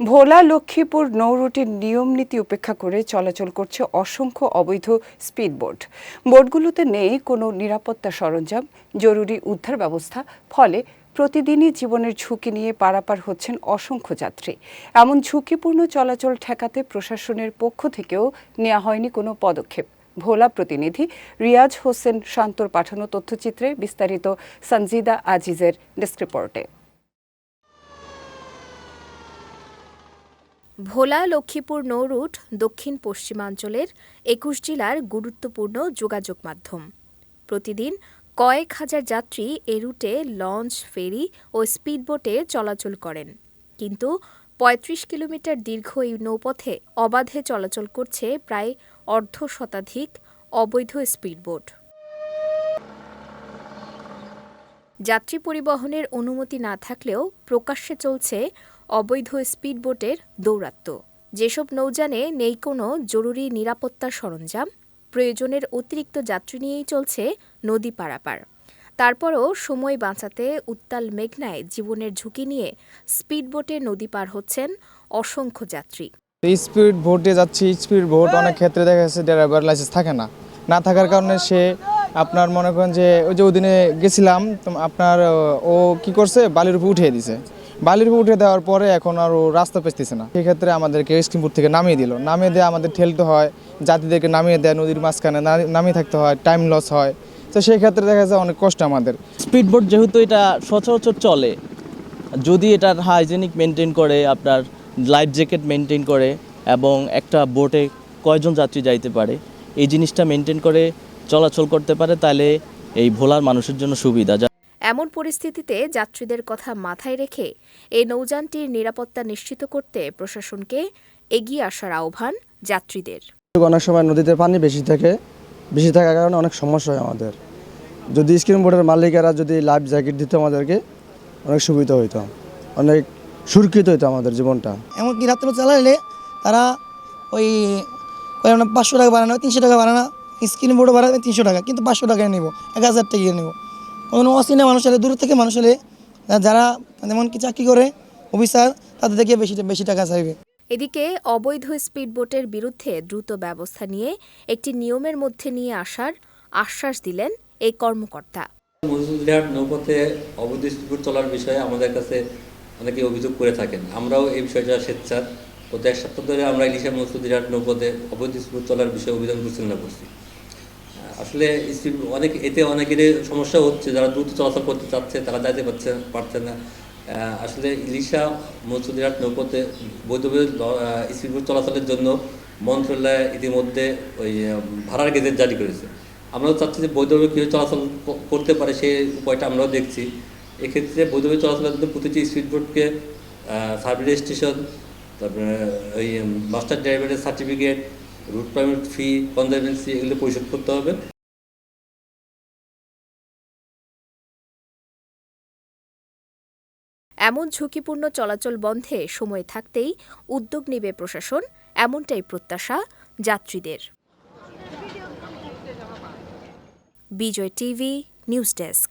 ভোলা লক্ষ্মীপুর নৌরুটের নিয়ম নীতি উপেক্ষা করে চলাচল করছে অসংখ্য অবৈধ স্পিডবোট। বোটগুলোতে নেই কোনো নিরাপত্তা সরঞ্জাম, জরুরি উদ্ধার ব্যবস্থা, ফলে প্রতিদিনই জীবনের ঝুঁকি নিয়ে পারাপার হচ্ছেন অসংখ্য যাত্রী। এমন ঝুঁকিপূর্ণ চলাচল ঠেকাতে প্রশাসনের পক্ষ থেকেও নেওয়া হয়নি কোনো পদক্ষেপ। ভোলা প্রতিনিধি রিয়াজ হোসেন শান্তর পাঠানো তথ্যচিত্রে বিস্তারিত সঞ্জিদা আজিজের ডেস্ক রিপোর্টে। ভোলা লক্ষ্মীপুর নৌরুট দক্ষিণ পশ্চিমাঞ্চলের একুশ জেলার গুরুত্বপূর্ণ যোগাযোগ মাধ্যম। প্রতিদিন কয়েক হাজার যাত্রী এ রুটে লঞ্চ, ফেরি ও স্পিডবোটে চলাচল করেন। কিন্তু ৩৫ কিলোমিটার দীর্ঘ এই নৌপথে অবাধে চলাচল করছে প্রায় অর্ধ শতাধিক অবৈধ স্পিডবোট। যাত্রী পরিবহনের অনুমতি না থাকলেও প্রকাশ্যে চলছে অবৈধ স্পিডবোটের দৌরাত্ম্য। যেসব নৌযানে নেই কোনো জরুরি নিরাপত্তা সরঞ্জাম, প্রয়োজনের অতিরিক্ত যাত্রী নিয়েই চলছে নদী পারাপার। তারপরও সময় বাঁচাতে উত্তাল মেঘনায় জীবনের ঝুঁকি নিয়ে স্পিডবোটে নদী পার হচ্ছেন অসংখ্য যাত্রী। স্পিড ভোটে যাচ্ছি স্পিড ভোট অনেক ক্ষেত্রে দেখা যাচ্ছে ড্রাইভার লাইসেন্স থাকে না। না থাকার কারণে সে আপনার মনে করেন যে ওই যে ওদিনে গেছিলাম আপনার, ও কি করছে? বালির উপর উঠিয়ে দিছে। বালির উঠে দেওয়ার পরে এখন আর রাস্তা পেছতেছে না। সেক্ষেত্রে আমাদেরকে স্কিমপুর থেকে নামিয়ে দিল। নামিয়ে দিয়ে আমাদের ঠেলতে হয়, জাতিদেরকে নামিয়ে দেয়, নদীর মাঝখানে নামিয়ে থাকতে হয় টাইম লস হয়। তো সেই ক্ষেত্রে দেখা যায় অনেক কষ্ট আমাদের। স্পিডবোট যেহেতু এটা সচরাচর চলে, যদি এটার হাইজেনিক মেনটেন করে, আপনার লাইফ জ্যাকেট মেনটেন করে, এবং একটা বোটে কয়জন যাত্রী যাইতে পারে, এই জিনিসটা মেনটেন করে চলাচল করতে পারে, তাহলে এই ভোলার মানুষের জন্য সুবিধা। এমন পরিস্থিতিতে যাত্রীদের কথা মাথায় রেখে এই নৌযানটির নিরাপত্তা নিশ্চিত করতে প্রশাসনকে এগিয়ে আসার আহ্বান যাত্রীদের। অনেক সময় নদীতে পানি বেশি থাকে বেশি থাকার কারণে অনেক সমস্যা হয় আমাদের। যদি স্ক্রিন বোর্ডের মালিকেরা যদি লাইফ জ্যাকেট দিত আমাদেরকে অনেক সুবিধা হইতো অনেক সুরক্ষিত হইতো আমাদের জীবনটা। এমনকি রাত্রে চালাইলে তারা ওই ওই পাঁচশো টাকা বাড়ানো তিনশো টাকা বাড়ানো স্ক্রিন বোর্ডও বাড়াবে তিনশো টাকা কিন্তু পাঁচশো টাকায় নেব এক হাজার টাকা নেব। কোনো অচিনা মানুষ হলে দূর থেকে মানুষ হলে যারা এমনকি চাকরি করে অফিসার তাদের থেকে বেশি বেশি টাকা চাইবে। এদিকে অবৈধ স্পিডবোটের বিরুদ্ধে দ্রুত ব্যবস্থা নিয়ে একটি নিয়মের মধ্যে নিয়ে আসার আশ্বাস দিলেন এই কর্মকর্তা। মজুদার নৌপথে অবৈধ স্পিড চলার বিষয়ে আমাদের কাছে অনেকে অভিযোগ করে থাকেন। আমরাও এই বিষয়টা স্বেচ্ছার। গত এক সপ্তাহ ধরে আমরা ইলিশা মসুদিরাট নৌপথে অবৈধ স্পিড চলার বিষয়ে অভিযান পরিচালনা করছি। আসলে অনেক, এতে অনেকেরই সমস্যা হচ্ছে, যারা দ্রুত চলাচল করতে চাচ্ছে, তারা যাইতে পারছে পারছে না। আসলে ইলিশা মসুদিরাট নৌপথে বৈধভাবে স্পিড চলাচলের জন্য মন্ত্রণালয় ইতিমধ্যে ওই ভাড়ার গেজেট জারি করেছে। আমরাও চাচ্ছি যে বৈধভাবে কীভাবে চলাচল করতে পারে সেই উপায়টা আমরাও দেখছি। এক্ষেত্রে বৈধভাবে চলাচলের জন্য প্রতিটি স্পিডবোটকে সার্ভিস রেজিস্ট্রেশন তারপরে ওই মাস্টার ড্রাইভারের certificate route permit fee, conservancy এগুলো পরিশোধ করতে হবে। এমন ঝুঁকিপূর্ণ চলাচল বন্ধে সময় থাকতেই উদ্যোগ নেবে প্রশাসন, এমনটাই প্রত্যাশা যাত্রীদের। Bijoy TV, news desk.